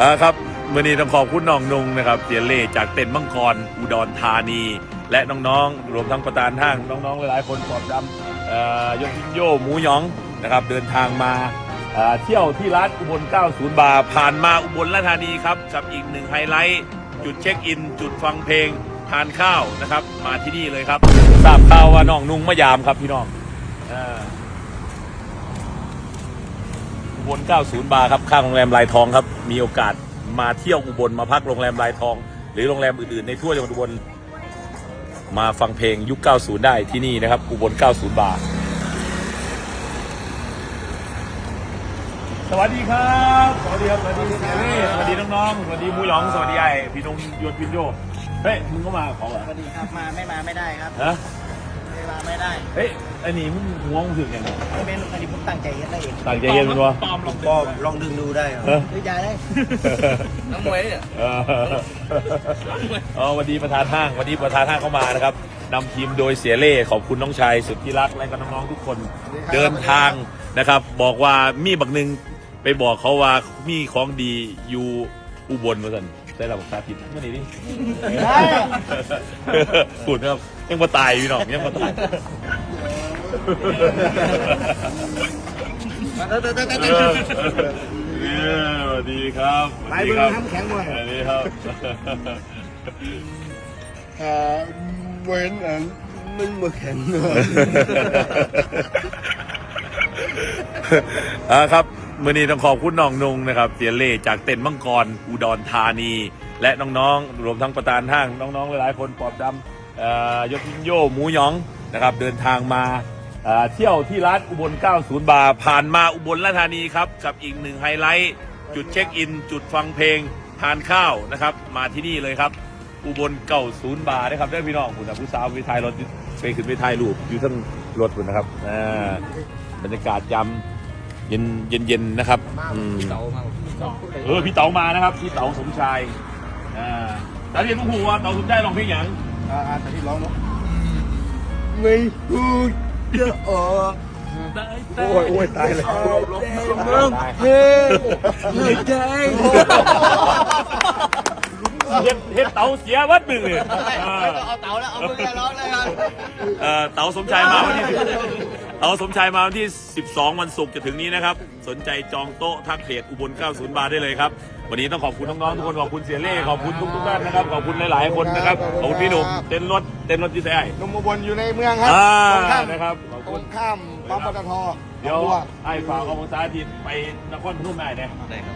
อ่าครับมื่อนี้ต้องขอบคุณน้องนุงนะครับเจเล่จากเต็นท์มังกรอุดรธานี และน้องๆ รวมทั้งประธานห้างน้องๆ หลายๆ คนปอบดำเอ่อยกพิโยหมูยองนะครับเดินทางมาเอ่อเที่ยวที่ร้านอุบล 90 บาร์ผ่านมาอุบลราชธานีครับกับอีกหนึ่งไฮไลท์ จุดเช็คอิน จุดฟังเพลง ทานข้าวนะครับ มาที่นี่เลยครับทราบข่าวว่าน้องนุงมายามครับพี่น้องอ่า อุบล 90 บาร์ครับ ข้างโรงแรมลายทองครับ มีโอกาสมาเที่ยวอุบลมาพักโรงแรมลายทอง หรือโรงแรมอื่นๆ ในทั่วจังหวัดอุบล มาฟังเพลงยุค 90 ได้ที่นี่นะครับ อุบล 90 บาร์สวัสดีครับ สวัสดีครับ สวัสดีเฮ้ยสวัสดีน้องๆ สวัสดีหมูหยอง สวัสดีไอ้พี่นงยวนพินโย เฮ้ย มึงก็มาของเหรอ สวัสดีครับ มาไม่มาไม่ได้ครับ ฮะ ไม่มาไม่ได้เฮ้ยไอ้นี่มึงหัวมึงถึงยังไงไม่เป็นอันนี้ผมตั้งใจเฮ็ดได้เองต่างใจเย็นมันวะก็ลองดึงดูได้ครับฮะด้วยใจได้น้องมวยเนี่ยเอออ๋อวันนี้ประธานห้างวันนี้ประธานห้างเข้ามานะครับนำทีมโดยเสียเล่ขอบคุณน้องชายสุดที่รักและก็น้องๆทุกคนเดินทางนะครับ บอกว่ามีบักหนึ่งไปบอกเขาว่ามีของดีอยู่อุบลมาสัน ใช่เราบอกสาธิตเมื่อนี้นี่พูดนะครับยังมาตายพี่น้องยังมาตายเออเออเออเอเอออเออสวัสดีครับสวัสดีครับน้ำแข็งหมดสวัสดีครับอ่าเว้นอันมันมาแข็งอ่าครับ มื่อนี้ต้องขอบคุณน้องนุงนะครับเสียเล่จากเต็นมังกรอุดรธานี และน้องๆรวมทั้งประธานห้างน้องๆหลายๆคนปอบดำเอ่อยกพิงโยหมูยองนะครับเดินทางมาเที่ยวที่ร้านอุบล 90 บาร์ผ่านมาอุบลราชธานีครับกับอีกหนึ่งไฮไลท์ จุดเช็คอิน จุดฟังเพลงทานข้าวนะครับ มาที่นี่เลยครับ อุบลเก่าศูนย์บาร์นะครับได้พี่น้องคุณผู้สาวไปถ่ายรถไปขึ้นไปถ่ายรูปอยู่ทั้งรถคุณนะครับบรรยากาศยำ เย็นเย็นเย็นๆนะครับอืมเต๋ามาเออพี่เต๋ามานะครับพี่เต๋าสมชายอ่าตอนเรียนผู้หูว่าเต๋าสมชายลองเพลงหยังอ่าอ่าแต่ที่ร้องเนาะไม่พูดจะออกโอ้ยโอ้ยตายเลยเฮ้ยใจเฮ็ดเฮ็ดเต๋าเสียวัดมือเลยเออเอาเต๋าแล้วเอามือแกร้องเลยครับเอ่อเต๋าสมชายมาวันที่ เต๋าสมชายมาวันที่ 12 วันศุกร์จะถึงนี้นะครับ สนใจจองโต๊ะทักเพจอุบล 90 บาทได้เลยครับ วันนี้ต้องขอบคุณน้องๆทุกคน ขอบคุณเสียเล่ ขอบคุณทุกๆท่านนะครับ ขอบคุณหลายๆคนนะครับ ขอบคุณพี่หนุ่มเต้นรถเต้นรถที่ไหนนมอุบลอยู่ในเมืองครับอ่าตรงข้ามนะครับ ขอบตรคุณ งข้ามปั๊มปตทเดี๋ยวบัวไอ้ฝากของภาษาทิตไปนครพนมได้เนี่ย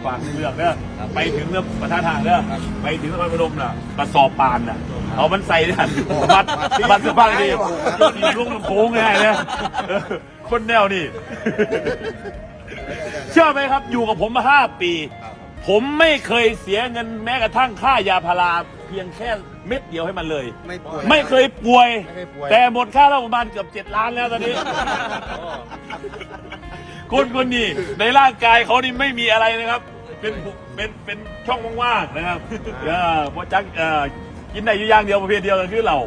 ฝากเลือกเด้อไปถึงเรื่องประธานทางเด้อไปถึงนครพนมน่ะกระสอบปานน่ะ เอามันใส่ได้บัตรบัตรเสื้อผ้าดีดีลุงลำโพงง่ายเลยเออคนแนวนี่ เชื่อไหมครับ อยู่กับผมมาห้าปี ผมไม่เคยเสียเงินแม้กระทั่งค่ายาพาราเพียงแค่เม็ดเดียวให้มันเลย ไม่ป่วยไม่เคยป่วยไม่เคยป่วย แต่หมดค่าโรงพยาบาลเกือบเจ็ดล้านแล้วตอนนี้คนคนนี้ในร่างกายเขานี่ไม่มีอะไรนะครับ เป็นเป็นเป็นช่องว่างๆนะครับ เออเพราะจักเออ กินได้อยู่อย่างเดียวประเภทเดียวกันคือเรา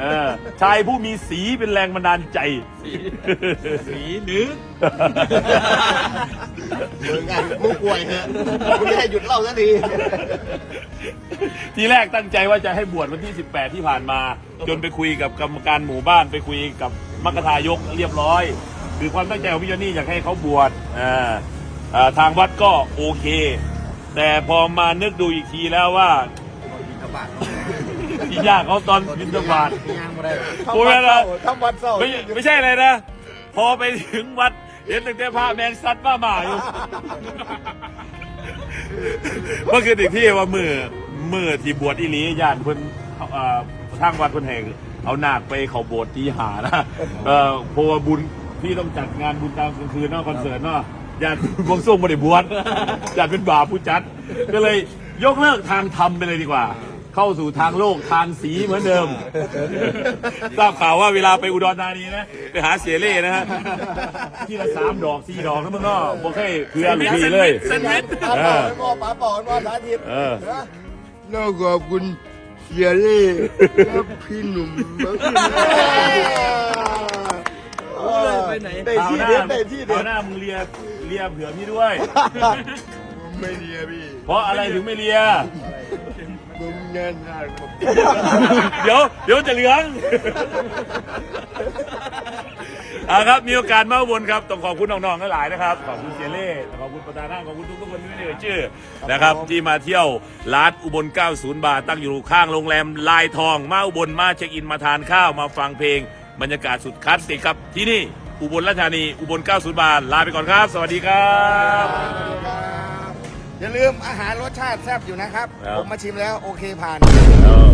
เออชายผู้มีสีเป็นแรงบันดาลใจ สีหรือเหมือนกันผู้ป่วยเถอะคุณแค่หยุดเล่าสักทีทีแรกตั้งใจว่าจะให้บวชวันที่ 18 ที่ผ่านมา จนไปคุยกับกรรมการหมู่บ้านไปคุยกับมัคคทายกเรียบร้อย คือความตั้งใจของพี่ยอนนี่อยากให้เขาบวชอ่าอ่าทางวัดก็โอเค แต่พอมานึกดูอีกทีแล้วว่า ที่ยากเขาตอนบินบาตย่างมาได้โอ้ยนะทำวัดเศร้าไม่ไม่ใช่อะไรนะ พอไปถึงวัดเห็นตั้งแต่พระแมงสัตว์บ้าหมาอยู่เมื่อคืนอีกที่ว่ามือมือที่บวชอีหลีญาติเพิ่นเอ่อทางวัดเพิ่นแห่งเอานาคไปเขาโบสถ์ตีหานะเออเพราะว่าบุญพี่ต้องจัดงานบุญตามกลางคืนเนาะคอนเสิร์ตเนาะญาติบวงสรวงบ่ได้บวชญาติเป็นบาปผู้จัด ก็เลยยกเลิกทางธรรมไปเลยดีกว่า เข้าสู่ทางโลกทางสีเหมือนเดิม ทราบข่าวว่าเวลาไปอุดรธานีนะไปหาเสียเล่นะฮะที่ละสามดอกสี่ดอกแล้วมันก็บอกให้เพื่อนหรือพี่เลยเส้นเม็ดปลาปอนว่าปลาปอนว่าสาธิตเออนะน่าขอบคุณเสียเล่และพี่หนุ่มมากเลยไปไหนได้คราวที่หน้าเด็ดได้ที่คเด็ราดวหน้ามึงเลียเลียเผื่อพี่ด้วย ไม่เลียพี่เพราะอะไรถึงไม่เลีย มึงเงินหนักเดี๋ยวเดี๋ยวจะเหลืองเอาครับมีโอกาสมาอุบนครับต้องขอบคุณน้องๆหลายๆนะครับขอบคุณเจเล่ขอบคุณประธานห้างขอบคุณทุกๆคนที่ไม่ได้เอ่ยชื่อนะครับที่มาเที่ยวร้านอุบล 90 บาทตั้งอยู่ข้างโรงแรมลายทองมาอุบลมาเช็คอินมาทานข้าวมาฟังเพลง บรรยากาศสุดคลาสสิกครับที่นี่อุบลราชธานีอุบล 90 บาทลาไปก่อนครับ สวัสดีครับ อย่าลืมอาหารรสชาติแซ่บอยู่นะครับ ครับ ผมมาชิมแล้วโอเคผ่าน เออ